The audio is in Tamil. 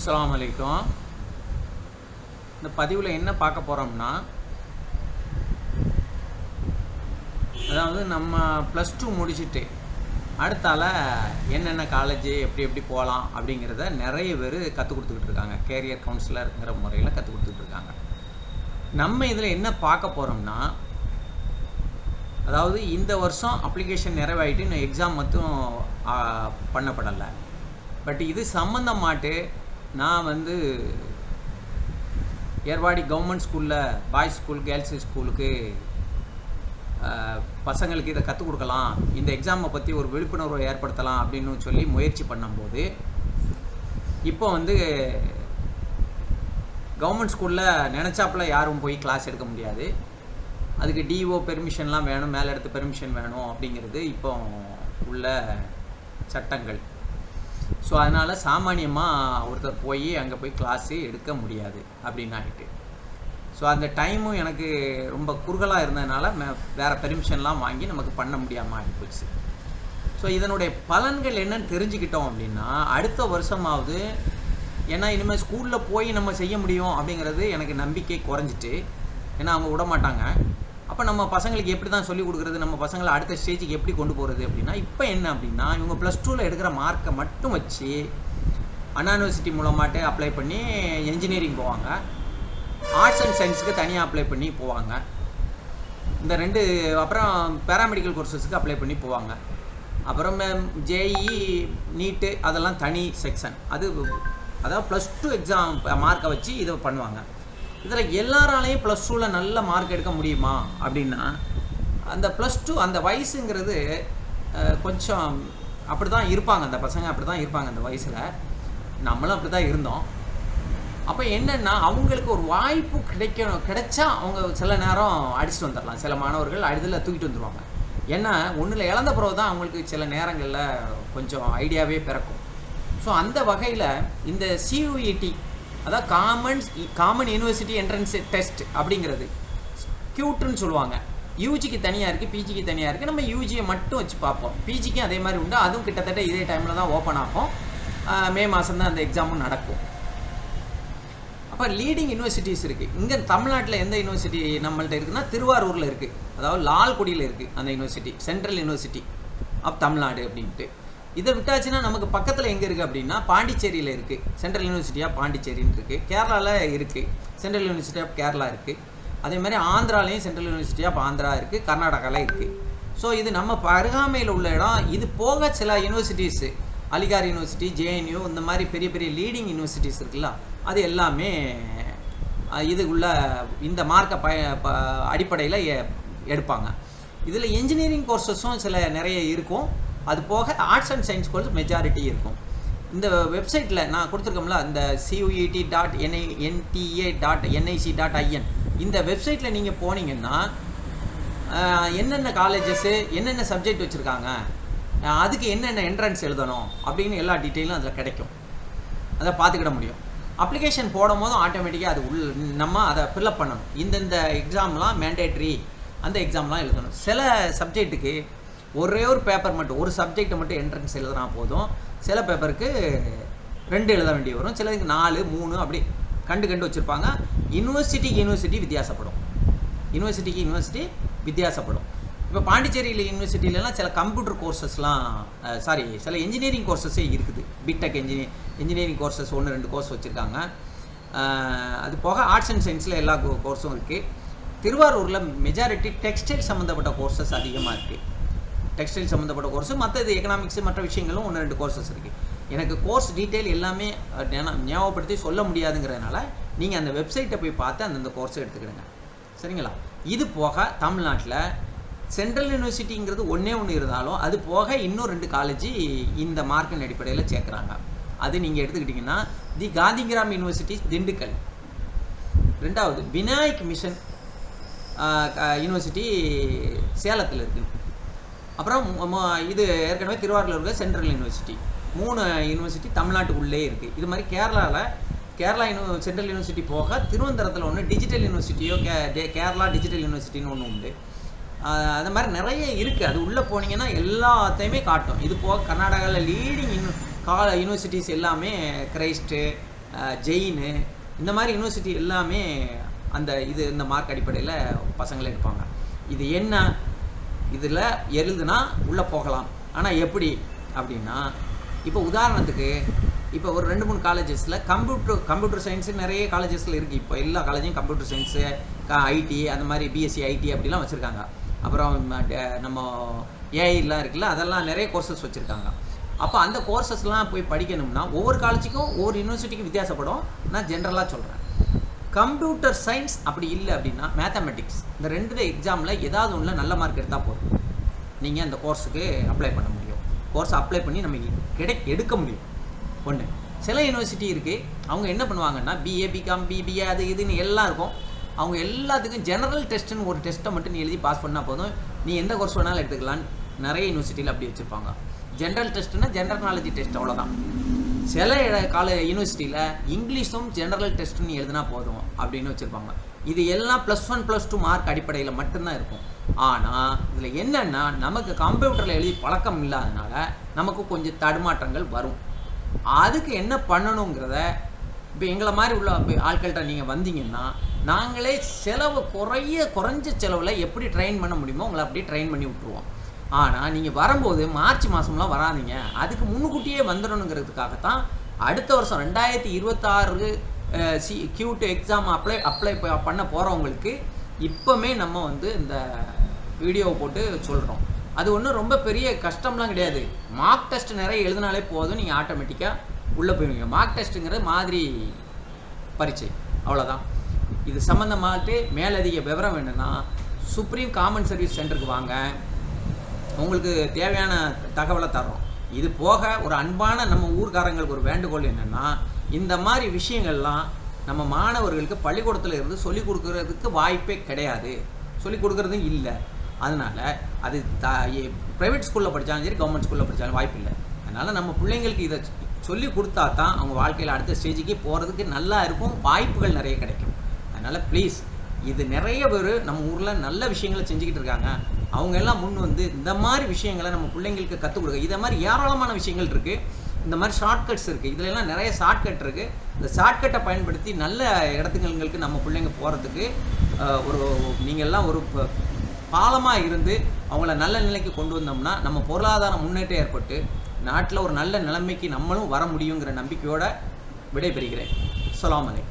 அஸ்லாம் அலைக்கும். இந்த பதிவில் என்ன பார்க்க போகிறோம்னா அதாவது நம்ம ப்ளஸ் டூ முடிச்சுட்டு அடுத்தால என்னென்ன காலேஜ் எப்படி எப்படி போகலாம் அப்படிங்கிறத நிறைய பேர் கற்றுக் கொடுத்துக்கிட்டு இருக்காங்க. கேரியர் கவுன்சிலருங்கிற முறையில் கற்றுக் கொடுத்துக்கிட்டு இருக்காங்க. நம்ம இதில் என்ன பார்க்க போகிறோம்னா அதாவது இந்த வருஷம் அப்ளிகேஷன் நிறைவாயிட்டு இன்னும் எக்ஸாம் மட்டும் பண்ணப்படலை. பட் இது சம்மந்தமாட்டு நான் வந்து ஏர்வாடி கவர்மெண்ட் ஸ்கூலில் பாய்ஸ் ஸ்கூல் கேர்ள்ஸ் ஸ்கூலுக்கு பசங்களுக்கு இதை கற்றுக் கொடுக்கலாம் இந்த எக்ஸாமை பற்றி ஒரு விழிப்புணர்வை ஏற்படுத்தலாம் அப்படின்னு சொல்லி முயற்சி பண்ணும்போது இப்போ வந்து கவர்மெண்ட் ஸ்கூலில் நினச்சாப்புல யாரும் போய் கிளாஸ் எடுக்க முடியாது. அதுக்கு டிஓ பெர்மிஷன்லாம் வேணும் மேலே எடுத்து பெர்மிஷன் வேணும் அப்படிங்கிறது இப்போ உள்ள சட்டங்கள். ஸோ அதனால் சாமானியமாக ஒருத்தர் போய் அங்கே போய் கிளாஸு எடுக்க முடியாது அப்படின்னு ஆகிட்டு ஸோ அந்த டைமும் எனக்கு ரொம்ப குறுகலாக இருந்ததுனால மே- வேறு பெர்மிஷன்லாம் வாங்கி நமக்கு பண்ண முடியாமல் ஆகிப்போச்சு ஸோ இதனுடைய பலன்கள் என்னன்னு தெரிஞ்சுக்கிட்டோம் அப்படின்னா அடுத்த வருஷமாவது ஏன்னா இனிமேல் ஸ்கூலில் போய் நம்ம செய்ய முடியும் அப்படிங்கிறது எனக்கு நம்பிக்கை குறைஞ்சிட்டு ஏன்னா அவங்க விட மாட்டாங்க அப்போ நம்ம பசங்களுக்கு எப்படி தான் சொல்லிக் கொடுக்குறது? நம்ம பசங்களை அடுத்த ஸ்டேஜுக்கு எப்படி கொண்டு போகிறது அப்படின்னா இப்போ என்ன அப்படின்னா இவங்க ப்ளஸ் டூவில் எடுக்கிற மார்க்கை மட்டும் வச்சு அண்ணா யூனிவர்சிட்டி மூலமாட்டு அப்ளை பண்ணி என்ஜினியரிங் போவாங்க. ஆர்ட்ஸ் அண்ட் சயின்ஸுக்கு தனியாக அப்ளை பண்ணி போவாங்க. இந்த ரெண்டு அப்புறம் பேராமெடிக்கல் கோர்சஸுக்கு அப்ளை பண்ணி போவாங்க. அப்புறம் ஜேஇ நீட்டு அதெல்லாம் தனி செக்ஷன் அது அதாவது ப்ளஸ் டூ எக்ஸாம் மார்க்கை வச்சு இதை பண்ணுவாங்க. இதில் எல்லாராலையும் ப்ளஸ் டூவில் நல்ல மார்க் எடுக்க முடியுமா அப்படின்னா அந்த ப்ளஸ் டூ அந்த வயசுங்கிறது கொஞ்சம் அப்படி தான் இருப்பாங்க. அந்த பசங்க அப்படி தான் இருப்பாங்க அந்த வயசில். நம்மளும் அப்படி தான் இருந்தோம். அப்போ என்னென்னா அவங்களுக்கு ஒரு வாய்ப்பு கிடைக்கணும். கிடைச்சா அவங்க சில நேரம் அடிச்சுட்டு வந்துடலாம் சில மாணவர்கள் அடிதில் தூக்கிட்டு வந்துடுவாங்க ஏன்னா ஒன்றில் இழந்த பிறகு தான் அவங்களுக்கு சில நேரங்களில் கொஞ்சம் ஐடியாவே பிறக்கும். ஸோ அந்த வகையில் இந்த சியூஇடி அதாவது common common university entrance test அப்படிங்கிறது. கியூட்னு சொல்லுவாங்க. யூஜிக்கு தனியாக இருக்குது பிஜிக்கு தனியாக இருக்குது நம்ம யூஜியை மட்டும் வச்சு பார்ப்போம். பிஜிக்கும் அதே மாதிரி உண்டு. அதுவும் கிட்டத்தட்ட இதே டைமில் தான் ஓப்பன் ஆகும். மே மாதம் தான் அந்த எக்ஸாமும் நடக்கும். அப்போ லீடிங் யூனிவர்சிட்டிஸ் இருக்குது இங்கே தமிழ்நாட்டில் எந்த யூனிவர்சிட்டி நம்மள்ட்ட இருக்குன்னா திருவாரூரில் இருக்குது அதாவது லால்குடியில் இருக்குது அந்த university central university of Tamil Nadu அப்படின்ட்டு. இதை விட்டாச்சுன்னா நமக்கு பக்கத்தில் எங்கே இருக்குது அப்படின்னா பாண்டிச்சேரியில் இருக்குது சென்ட்ரல் யூனிவர்சிட்டி ஆஃப் பாண்டிச்சேரின்னு இருக்குது கேரளாவில் இருக்குது சென்ட்ரல் யூனிவர்சிட்டி ஆஃப் கேரளா இருக்குது அதே மாதிரி ஆந்திராலையும் சென்ட்ரல் யூனிவர்சிட்டி ஆஃப் ஆந்திரா இருக்குது கர்நாடகாவில் இருக்குது ஸோ இது நம்ம அருகாமையில் உள்ள இடம். இது போக சில யூனிவர்சிட்டிஸு அலிகார் யூனிவர்சிட்டி ஜேஎன்யூ இந்த மாதிரி பெரிய பெரிய லீடிங் யூனிவர்சிட்டிஸ் இருக்குல்ல அது எல்லாமே இது உள்ள இந்த மார்க்கை ப அடிப்படையில் எடுப்பாங்க. இதில் இன்ஜினியரிங் கோர்சஸும் சில நிறைய இருக்கும். அது போக arts and science course majority இருக்கும். இந்த வெப்சைட்டில் நான் கொடுத்துருக்கோம்ல இந்த CUET dot NI NTA dot NIC dot IN இந்த வெப்சைட்டில் நீங்கள் போனீங்கன்னா என்னென்ன காலேஜஸ்ஸு என்னென்ன சப்ஜெக்ட் வச்சுருக்காங்க அதுக்கு என்னென்ன என்ட்ரன்ஸ் எழுதணும் அப்படின்னு எல்லா டீட்டெயிலும் அதில் கிடைக்கும். அதை பார்த்துக்கிட முடியும். அப்ளிகேஷன் போடும் போதும் ஆட்டோமேட்டிக்காக அது உள் நம்ம அதை ஃபில்அப் பண்ணணும். இந்தந்த எக்ஸாம்லாம் மேண்டேட்ரி அந்த எக்ஸாம்லாம் எழுதணும். சில சப்ஜெக்ட்டுக்கு ஒரே ஒரு பேப்பர் மட்டும் ஒரு சப்ஜெக்ட்டை மட்டும் என்ட்ரன்ஸ் எழுதுனா போதும். சில பேப்பருக்கு ரெண்டு எழுத வேண்டி வரும். சிலதுக்கு நாலு மூணு அப்படி கண்டு கண்டு வச்சுருப்பாங்க. யூனிவர்சிட்டிக்கு யூனிவர்சிட்டி வித்தியாசப்படும். யூனிவர்சிட்டிக்கு யூனிவர்சிட்டி வித்தியாசப்படும். இப்போ பாண்டிச்சேரியில் யூனிவர்சிட்டிலலாம் சில கம்ப்யூட்டர் கோர்சஸ்லாம் சாரி சில இன்ஜினியரிங் கோர்சஸே இருக்குது. பிடெக் இன்ஜினியர் இன்ஜினியரிங் கோர்சஸ் ஒன்று ரெண்டு கோர்ஸ் வச்சுருக்காங்க. அது போக ஆர்ட்ஸ் அண்ட் சயின்ஸில் எல்லா கோர்ஸும் இருக்குது திருவாரூரில் மெஜாரிட்டி டெக்ஸ்டைல் சம்மந்தப்பட்ட கோர்சஸ் அதிகமாக இருக்குது டெக்ஸ்டைல் சம்மந்தப்பட்ட கோர்ஸ் மற்றது எக்கனாமிக்ஸ் மற்ற விஷயங்களும் ஒன்று ரெண்டு கோர்சஸ் இருக்குது எனக்கு கோர்ஸ் டீட்டெயில் எல்லாமே ஞாபகப்படுத்தி சொல்ல முடியாதுங்கிறதுனால நீங்கள் அந்த வெப்சைட்டை போய் பார்த்து அந்தந்த கோர்ஸை எடுத்துக்கிடுங்க. சரிங்களா? இது போக தமிழ்நாட்டில் சென்ட்ரல் யூனிவர்சிட்டிங்கிறது ஒன்றே ஒன்று இருந்தாலும் அது போக இன்னும் ரெண்டு காலேஜ் இந்த மார்க்கின் அடிப்படையில் சேர்க்குறாங்க. அது நீங்கள் எடுத்துக்கிட்டிங்கன்னா தி காந்திகிராம் யூனிவர்சிட்டி திண்டுக்கல். ரெண்டாவது விநாயக் மிஷன் யூனிவர்சிட்டி சேலத்தில் இருக்குது அப்புறம் இது ஏற்கனவே திருவாரூரில் இருக்க சென்ட்ரல் யூனிவர்சிட்டி மூணு யூனிவர்சிட்டி தமிழ்நாட்டுக்குள்ளே இருக்குது இது மாதிரி கேரளாவில் கேரளா யூனி சென்ட்ரல் யூனிவர்சிட்டி போக திருவனந்தபுரத்தில் ஒன்று டிஜிட்டல் யூனிவர்சிட்டியோ கே கேரளா டிஜிட்டல் யூனிவர்சிட்டின்னு ஒன்று உண்டு. அது மாதிரி நிறைய இருக்குது அது உள்ளே போனீங்கன்னா எல்லாத்தையுமே காட்டும். இது போக கர்நாடகாவில் லீடிங் யூனி கா யூனிவர்சிட்டிஸ் எல்லாமே கிரைஸ்ட்டு ஜெயினு இந்த மாதிரி யூனிவர்சிட்டி எல்லாமே அந்த இது இந்த மார்க் அடிப்படையில் பசங்களை எடுப்பாங்க. இது என்ன? இதில் எழுதுனா உள்ளே போகலாம். ஆனால் எப்படி? அப்படின்னா இப்போ உதாரணத்துக்கு இப்போ ஒரு ரெண்டு மூணு காலேஜஸில் கம்ப்யூட்டர் கம்ப்யூட்டர் சயின்ஸு நிறைய காலேஜஸில் இருக்குது இப்போ எல்லா காலேஜும் கம்ப்யூட்டர் சயின்ஸு ஐடி அந்த மாதிரி பிஎஸ்சி ஐடி அப்படிலாம் வச்சுருக்காங்க. அப்புறம் நம்ம ஏஐலாம் இருக்குல்ல அதெல்லாம் நிறைய கோர்சஸ் வச்சுருக்காங்க. அப்போ அந்த கோர்சஸ்லாம் போய் படிக்கணும்னா ஒவ்வொரு காலேஜுக்கும் ஒவ்வொரு யூனிவர்சிட்டிக்கும் வித்தியாசப்படும். நான் ஜென்ரலாக சொல்கிறேன் கம்ப்யூட்டர் சயின்ஸ் அப்படி இல்லை அப்படின்னா மேத்தமெட்டிக்ஸ் இந்த ரெண்டு எக்ஸாமில் ஏதாவது ஒன்றில் நல்ல மார்க் எடுத்தால் போதும். நீங்கள் அந்த கோர்ஸுக்கு அப்ளை பண்ண முடியும். கோர்ஸ் அப்ளை பண்ணி நம்ம கிடை எடுக்க முடியும். ஒன்று சில யூனிவர்சிட்டி இருக்குது அவங்க என்ன பண்ணுவாங்கன்னா பிஏ பிகாம் பிபிஏ அது இதுன்னு எல்லாம் இருக்கும். அவங்க எல்லாத்துக்கும் ஜெனரல் டெஸ்ட்டுன்னு ஒரு டெஸ்ட்டை மட்டும் நீ எழுதி பாஸ் பண்ணால் போதும். நீ எந்த கோர்ஸ் வேணாலும் எடுத்துக்கலான்னு நிறைய யூனிவர்சிட்டியில் அப்படி வச்சுருப்பாங்க. ஜென்ரல் டெஸ்ட்டுன்னா ஜென்ரல் நாலேஜ் டெஸ்ட் அவ்வளோதான் சில இட- கால யூனிவர்சிட்டியில் இங்கிலீஷும் ஜெனரல் டெஸ்ட்னு எழுதினா போதும் அப்படின்னு வச்சுருப்பாங்க. இது எல்லாம் plus one plus two mark அடிப்படையில் மட்டும்தான் இருக்கும். ஆனால் இதில் என்னென்னா நமக்கு கம்ப்யூட்டரில் எழுதி பழக்கம் இல்லாதனால நமக்கு கொஞ்சம் தடுமாற்றங்கள் வரும். அதுக்கு என்ன பண்ணணுங்கிறத இப்போ எங்களை மாதிரி உள்ள ஆட்கள்கிட்ட நீங்கள் வந்தீங்கன்னா நாங்களே செலவு குறைய குறைஞ்ச செலவில் எப்படி ட்ரெயின் பண்ண முடியுமோ உங்களை அப்படியே ட்ரெயின் பண்ணி விட்ருவோம் ஆனால் நீங்கள் வரும்போது மார்ச் மாதம்லாம் வராதீங்க. அதுக்கு முன்னுக்கூட்டியே வந்துடணுங்கிறதுக்காகத்தான் அடுத்த வருஷம் ரெண்டாயிரத்தி இருபத்தாறு C CUET exam apply apply பண்ண போகிறவங்களுக்கு இப்போமே நம்ம வந்து இந்த வீடியோவை போட்டு சொல்கிறோம் அது ஒன்றும் ரொம்ப பெரிய கஷ்டம்லாம் கிடையாது. மார்க் டெஸ்ட் நிறைய எழுதினாலே போதும். நீங்கள் ஆட்டோமேட்டிக்காக உள்ளே போயிடுவீங்க. மார்க் டெஸ்ட்டுங்கிறது மாதிரி பரீட்சை. அவ்வளோதான் இது சம்மந்தமாட்டு மேலதிக விவரம் வேணும்னா சுப்ரீம் காமன் சர்வீஸ் சென்டருக்கு வாங்க. உங்களுக்கு தேவையான தகவலை தர்றோம். இது போக ஒரு அன்பான நம்ம ஊர்க்காரங்களுக்கு ஒரு வேண்டுகோள் என்னென்னா இந்த மாதிரி விஷயங்கள்லாம் நம்ம மாணவர்களுக்கு பள்ளிக்கூடத்தில் இருந்து சொல்லிக் கொடுக்கறதுக்கு வாய்ப்பே கிடையாது. சொல்லிக் கொடுக்கறதும் இல்லை. அதனால் அது த ப்ரைவேட் ஸ்கூலில் படித்தாலும் சரி கவர்மெண்ட் ஸ்கூலில் படித்தாலும் வாய்ப்பு இல்லை. அதனால் நம்ம பிள்ளைங்களுக்கு இதை சொல்லி கொடுத்தா தான் அவங்க வாழ்க்கையில் அடுத்த ஸ்டேஜுக்கு போகிறதுக்கு நல்லா இருக்கும் வாய்ப்புகள் நிறைய கிடைக்கும். அதனால் ப்ளீஸ் இது நிறைய பேர் நம்ம ஊரில் நல்ல விஷயங்களை செஞ்சுக்கிட்டு இருக்காங்க. அவங்க எல்லாம் முன் வந்து இந்த மாதிரி விஷயங்களை நம்ம பிள்ளைங்களுக்கு கற்றுக் கொடுக்க. இதை மாதிரி ஏராளமான விஷயங்கள் இருக்குது இந்த மாதிரி ஷார்ட்கட்ஸ் இருக்குது இதுல எல்லாம் நிறைய ஷார்ட்கட் இருக்குது இந்த ஷார்ட்கட்டை பயன்படுத்தி நல்ல இடத்துங்களுக்கு நம்ம பிள்ளைங்க போகிறதுக்கு ஒரு நீங்கள் எல்லாம் ஒரு பாலமாக இருந்து அவங்கள நல்ல நிலைக்கு கொண்டு வந்தோம்னா நம்ம பொருளாதார முன்னேற்றம் ஏற்பட்டு நாட்டில் ஒரு நல்ல நிலைமைக்கு நம்மளும் வர முடியுங்கிற நம்பிக்கையோட விடைபெறுகிறேன். சொல்லாமலை